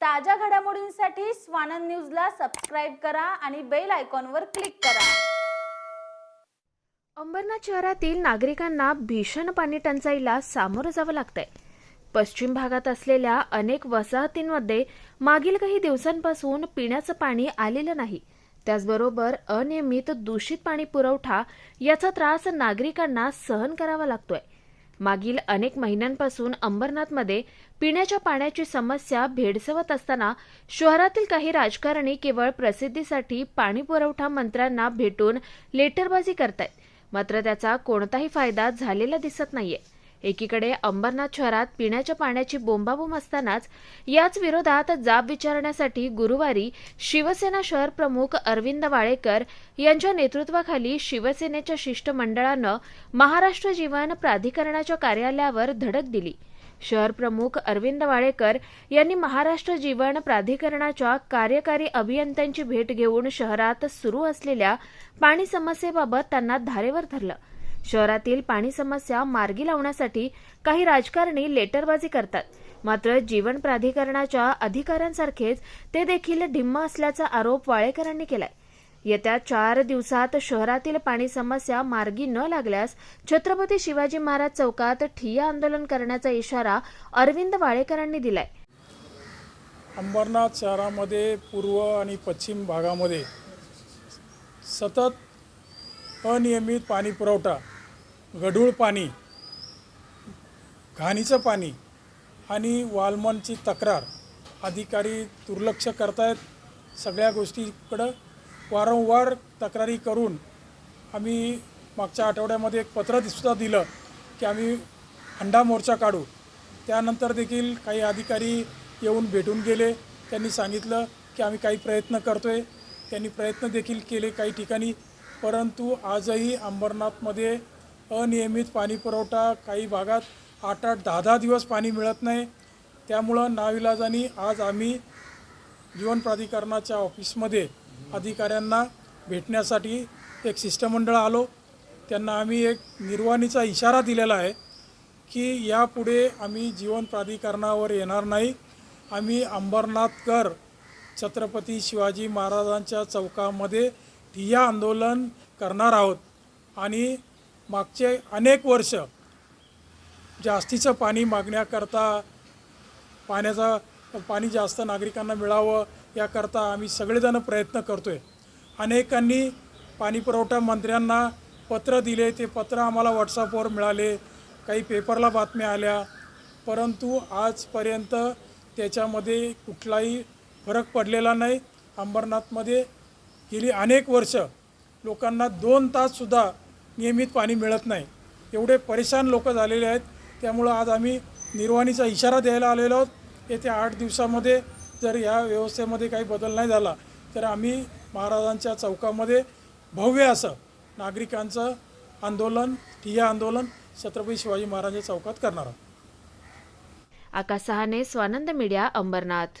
ताज्या घडामोडींसाठी स्वानंद न्यूजला सबस्क्राईब करा आणि बेल आयकॉनवर क्लिक करा. अंबरनाथ शहरातील नागरिकांना भीषण पाणी टंचाईला सामोरं जावं लागतंय. पश्चिम भागात असलेल्या अनेक वसाहतींमध्ये मागील काही दिवसांपासून पिण्याचं पाणी आलेलं नाही. त्याचबरोबर अनियमित दूषित पाणी पुरवठा याचा त्रास नागरिकांना सहन करावा लागतोय. मागील अनेक महिन्यांपासून अंबरनाथमध्ये पिण्याच्या पाण्याची समस्या भेडसवत असताना शहरातील काही राजकारणी केवळ प्रसिद्धीसाठी पाणी पुरवठा मंत्र्यांना भेटून लेटरबाजी करतायत. मात्र त्याचा कोणताही फायदा झालेला दिसत नाहीये. एकीकडे अंबरनाथ शहरात पिण्याच्या पाण्याची बोंबाबोंब असतानाच याच विरोधात जाब विचारण्यासाठी गुरुवारी शिवसेना शहर प्रमुख अरविंद वाळेकर यांच्या नेतृत्वाखाली शिवसेनेच्या शिष्टमंडळानं महाराष्ट्र जीवन प्राधिकरणाच्या कार्यालयावर धडक दिली. शहर प्रमुख अरविंद वाळेकर यांनी महाराष्ट्र जीवन प्राधिकरणाच्या कार्यकारी अभियंत्यांची भेट घेऊन शहरात सुरू असलेल्या पाणी समस्येबाबत त्यांना धारेवर धरलं. शहरातील पाणी समस्या मार्गी लावण्यासाठी काही राजकारणी लेटरबाजी करतात. मात्र जीवन प्राधिकरणाच्या अधिकाऱ्यांसारखेच ते देखील ढिम्म असल्याचा आरोप वाळेकरांनी केलाय. येत्या चार दिवसात शहरातील पाणी समस्या मार्गी न लागल्यास छत्रपती शिवाजी महाराज चौकात ठिय्या आंदोलन करण्याचा इशारा अरविंद वाळेकरांनी दिलाय. अंबरनाथ शहरामध्ये पूर्व आणि पश्चिम भागामध्ये सतत अनियमित पाणी पुरवठा गढूळ पाणी घाणीचं पाणी आणि वालमनची तक्रार. अधिकारी दुर्लक्ष करतायत. सगळ्या गोष्टीकडं वारंवार तक्रारी करून आम्ही मागच्या आठवड्यामध्ये एक पत्र सुद्धा दिलं की आम्ही हंडा मोर्चा काढू. त्यानंतर देखील काही अधिकारी येऊन भेटून गेले. त्यांनी सांगितलं की आम्ही काही प्रयत्न करतो आहे त्यांनी प्रयत्न देखील केले काही ठिकाणी. परंतु आजही अंबरनाथमध्ये अनियमित पाणी पुरवठा काही भागात आठ आठ दहा दहा दिवस पाणी मिळत नाही. त्यामुळं नाविलाजानी आज आम्ही जीवन प्राधिकरणाच्या ऑफिसमध्ये अधिकाऱ्यांना भेटण्यासाठी एक शिष्टमंडळ आलो. त्यांना आम्ही एक निर्वाणीचा इशारा दिलेला आहे की यापुढे आम्ही जीवन प्राधिकरणावर येणार नाही. आम्ही अंबरनाथकर छत्रपती शिवाजी महाराजांच्या चौकामध्ये ठिय्या आंदोलन करणार आहोत. आणि मागचे अनेक वर्ष जास्तीचं पाणी मागण्याकरता पाण्याचा पाणी जास्त नागरिकांना मिळावं याकरता आम्ही सगळेजण प्रयत्न करतो आहे अनेकांनी पाणी पुरवठा मंत्र्यांना पत्र दिले ते पत्र आम्हाला व्हॉट्सअपवर मिळाले काही पेपरला बातम्या आल्या. परंतु आजपर्यंत त्याच्यामध्ये कुठलाही फरक पडलेला नाही. अंबरनाथमध्ये गेली अनेक वर्ष लोकांना दोन ताससुद्धा नियमित पाणी मिळत नाही. एवढे परेशान लोक झालेले आहेत. त्यामुळं आज आम्ही निर्वाणीचा इशारा द्यायला आलेलो आहोत. येत्या आठ दिवसामध्ये जर या व्यवस्थेमध्ये काही बदल नाही झाला तर आम्ही महाराजांच्या चौकामध्ये भव्य असं नागरिकांचं आंदोलन ठिय्या आंदोलन छत्रपती शिवाजी महाराजांच्या चौकात करणार आहोत. आकाश सहाने स्वानंद मीडिया अंबरनाथ.